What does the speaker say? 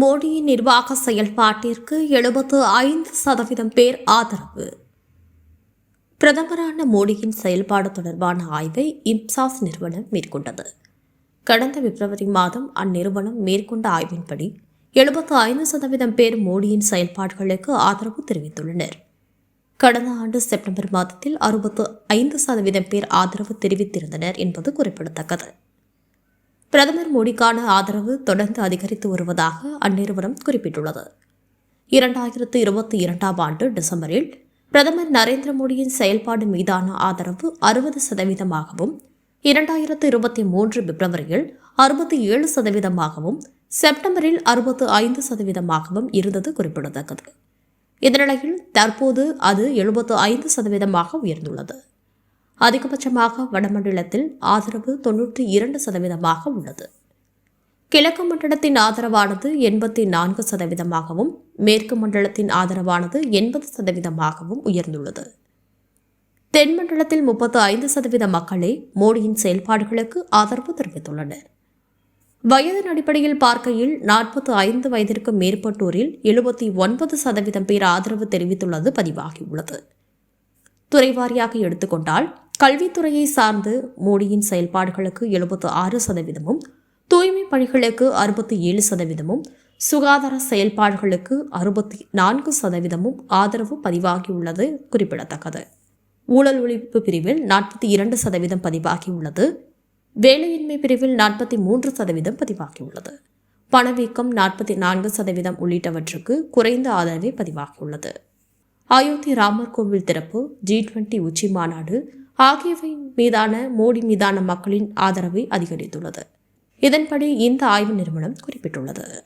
மோடியின் நிர்வாக செயல்பாட்டிற்கு எழுபத்து ஐந்து சதவீதம் பேர் ஆதரவு. பிரதமரான மோடியின் செயல்பாடு தொடர்பான ஆய்வை இப்சாஸ் நிறுவனம் மேற்கொண்டது. கடந்த பிப்ரவரி மாதம் அந்நிறுவனம் மேற்கொண்ட ஆய்வின்படி எழுபத்து ஐந்து சதவீதம் பேர் மோடியின் செயல்பாடுகளுக்கு ஆதரவு தெரிவித்துள்ளனர். கடந்த ஆண்டு செப்டம்பர் மாதத்தில் அறுபத்து ஐந்து சதவீதம் பேர் ஆதரவு தெரிவித்திருந்தனர் என்பது குறிப்பிடத்தக்கது. பிரதமர் மோடிக்கான ஆதரவு தொடர்ந்து அதிகரித்து வருவதாக அந்நிறுவனம் குறிப்பிட்டுள்ளது. இரண்டாயிரத்து இருபத்தி இரண்டாம் ஆண்டு டிசம்பரில் பிரதமர் நரேந்திர மோடியின் செயல்பாடு மீதான ஆதரவு அறுபது சதவீதமாகவும் இரண்டாயிரத்து இருபத்தி மூன்று பிப்ரவரியில் அறுபத்தி ஏழு சதவீதமாகவும் செப்டம்பரில் அறுபத்து ஐந்து சதவீதமாகவும் இருந்தது குறிப்பிடத்தக்கது. இதனிடையில் தற்போது அது எழுபத்து ஐந்து சதவீதமாக உயர்ந்துள்ளது. அதிகபட்சமாக வடமண்டலத்தில் ஆதரவு தொன்னூற்றி இரண்டு சதவீதமாக உள்ளது. கிழக்கு மண்டலத்தின் ஆதரவானது எண்பத்தி நான்கு சதவீதமாகவும் மேற்கு மண்டலத்தின் ஆதரவானது எண்பது சதவீதமாகவும் உயர்ந்துள்ளது. தென் மண்டலத்தில் முப்பத்து ஐந்து சதவீத மக்களே மோடியின் செயல்பாடுகளுக்கு ஆதரவு தெரிவித்துள்ளனர். வயதின் அடிப்படையில் பார்க்கையில் நாற்பத்து ஐந்து வயதிற்கு மேற்பட்டோரில் எழுபத்தி ஒன்பது சதவீதம் பேர் ஆதரவு தெரிவித்துள்ளது பதிவாகியுள்ளது. துறைவாரியாக எடுத்துக்கொண்டால் கல்வித்துறையை சார்ந்து மோடியின் செயல்பாடுகளுக்கு எழுபத்து ஆறு சதவீதமும் தூய்மை பணிகளுக்கு அறுபத்தி ஏழு சதவீதமும் சுகாதார செயல்பாடுகளுக்கு அறுபத்தி நான்கு சதவீதமும் ஆதரவு பதிவாகியுள்ளது குறிப்பிடத்தக்கது. ஊழல் ஒழிப்பு பிரிவில் நாற்பத்தி இரண்டு சதவீதம் பதிவாகியுள்ளது. வேலையின்மை பிரிவில் நாற்பத்தி மூன்று சதவீதம் பதிவாகியுள்ளது. பணவீக்கம் நாற்பத்தி நான்கு சதவீதம் உள்ளிட்டவற்றுக்கு குறைந்த ஆதரவே பதிவாகியுள்ளது. அயோத்தி ராமர் கோவில் திறப்பு ஜி டுவெண்டி உச்சி மாநாடு ஆகியவை மீதான மோடி மீதான மக்களின் ஆதரவை அதிகரித்துள்ளது. இதன்படி இந்த ஆய்வு நிறுவனம் குறிப்பிட்டுள்ளது.